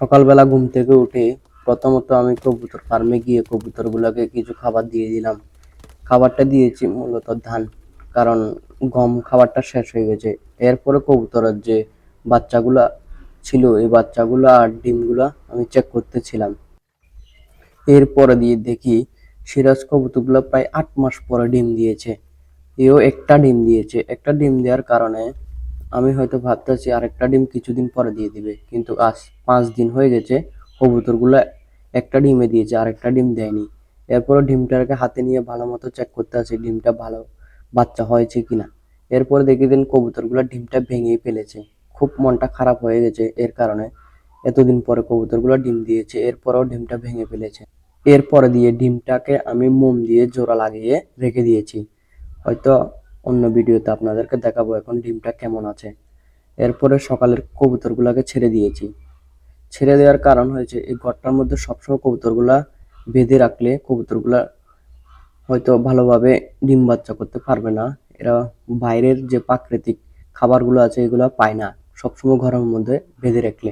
সকালবেলা ঘুম থেকে উঠে প্রথমত আমি কবুতর ফার্মে গিয়ে কবুতরগুলোকে কিছু খাবার দিয়ে দিলাম। খাবারটা দিয়েছি মূলত ধান, কারণ গম খাবারটা শেষ হয়ে গেছে। এরপরে কবুতরের যে বাচ্চাগুলা ছিল, এই বাচ্চাগুলো আর ডিমগুলা আমি চেক করতেছিলাম। এরপরে দিয়ে দেখি সিরাজ কবুতরগুলো প্রায় আট মাস পরে ডিম দিয়েছে। এও একটা ডিম দিয়েছে। একটা ডিম দেওয়ার কারণে আমি হয়তো ভাবতেছি আরেকটা ডিম কিছুদিন পরে দিয়ে দিবে, কিন্তু আজ পাঁচ দিন হয়ে গেছে, কবুতরগুলো একটা ডিমে দিয়েছে, আরেকটা ডিম দেয়নি। এরপরে ডিমটাকে হাতে নিয়ে ভালো মতো চেক করতে আছে ডিমটা ভালো বাচ্চা হয়েছে কিনা। এরপর দেখি দিন কবুতরগুলো ডিমটা ভেঙেই ফেলেছে। খুব মনটা খারাপ হয়ে গেছে এর কারণে। এতদিন পরে কবুতরগুলো ডিম দিয়েছে, এরপরেও ডিমটা ভেঙে ফেলেছে। এরপরে দিয়ে ডিমটাকে আমি মোম দিয়ে জোড়া লাগিয়ে রেখে দিয়েছি। হয়তো অন্য ভিডিওতে আপনাদেরকে দেখাবো এখন ডিমটা কেমন আছে। এরপরে সকালের কবুতরগুলোকে ছেড়ে দিয়েছি। ছেড়ে দেওয়ার কারণ হয়েছে, এই ঘরটার মধ্যে সবসময় কবুতরগুলা বেঁধে রাখলে কবুতরগুলা হয়তো ভালোভাবে ডিম বাচ্চা করতে পারবে না। এরা বাইরের যে প্রাকৃতিক খাবারগুলো আছে, এগুলো পায় না। সবসময় ঘরের মধ্যে বেঁধে রাখলে।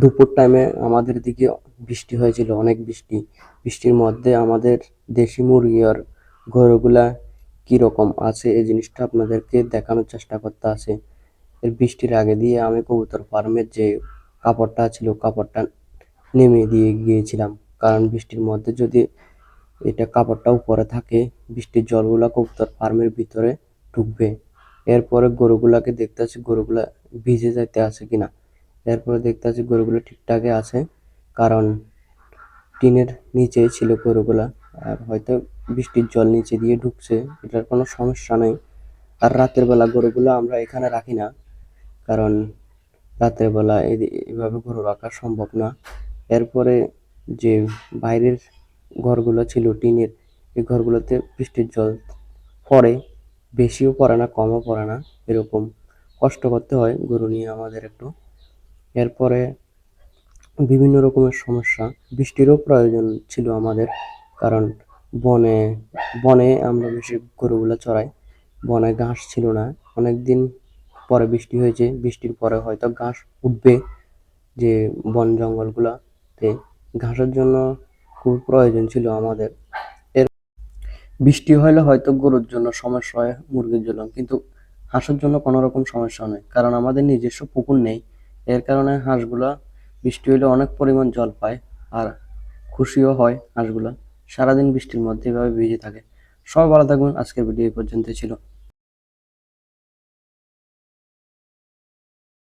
দুপুর টাইমে আমাদের দিকে বৃষ্টি হয়েছিল, অনেক বৃষ্টি। বৃষ্টির মধ্যে আমাদের দেশি মুরগি আর গরুগুলা কীরকম আছে এই জিনিসটা আপনাদেরকে দেখানোর চেষ্টা করতে আছে। এর বৃষ্টির আগে দিয়ে আমি কবুতর ফার্মের যে কাপড়টা ছিল, কাপড়টা নেমে দিয়ে গিয়েছিলাম। কারণ বৃষ্টির মধ্যে যদি এটা কাপড়টা উপরে থাকে, বৃষ্টির জলগুলা কবুতর ফার্মের ভিতরে ঢুকবে। এরপরে গরুগুলাকে দেখতে আছি গরুগুলা ভিজে যাইতে আছে কিনা। এরপরে দেখতে আছি গরুগুলো ঠিকঠাকই আছে, কারণ টিনের নিচেই ছিল গরুগুলা। আর হয়তো বৃষ্টির জল নিচে দিয়ে ঢুকছে, এটার কোনো সমস্যা নেই। আর রাতের বেলা গরুগুলো আমরা এখানে রাখি না, কারণ রাতের বেলা এভাবে গরু রাখা সম্ভব না। এরপরে যে বাইরের ঘরগুলো ছিল, টিনের, এই ঘরগুলোতে বৃষ্টির জল পড়ে, বেশিও পড়ে না, কমও পড়ে না, এরকম কষ্ট করতে হয় গরু নিয়ে আমাদের একটু। এরপরে বিভিন্ন রকমের সমস্যা, বৃষ্টিরও প্রয়োজন ছিল আমাদের। কারণ বনে বনে আমরা বেশি গরুগুলো চড়াই। বনে ঘাস ছিল না। অনেক দিন পরে বৃষ্টি হয়েছে। বৃষ্টির পরে হয়তো ঘাস উঠবে যে বন জঙ্গলগুলোতে। ঘাসের জন্য খুব প্রয়োজন ছিল আমাদের। এর বৃষ্টি হলে হয়তো গরুর জন্য সমস্যা হয়, মুরগির জন্য। কিন্তু হাঁসের জন্য কোনো রকম সমস্যা নেই কারণ আমাদের নিজস্ব পুকুর নেই। এর কারণে হাঁসগুলা বৃষ্টি হলে অনেক পরিমাণ জল পায় আর খুশিও হয় হাঁসগুলা। সারাদিন বৃষ্টির মধ্যে এভাবে ভিজে থাকে। সবাই ভালো থাকবেন। আজকের ভিডিও এই পর্যন্ত ছিল।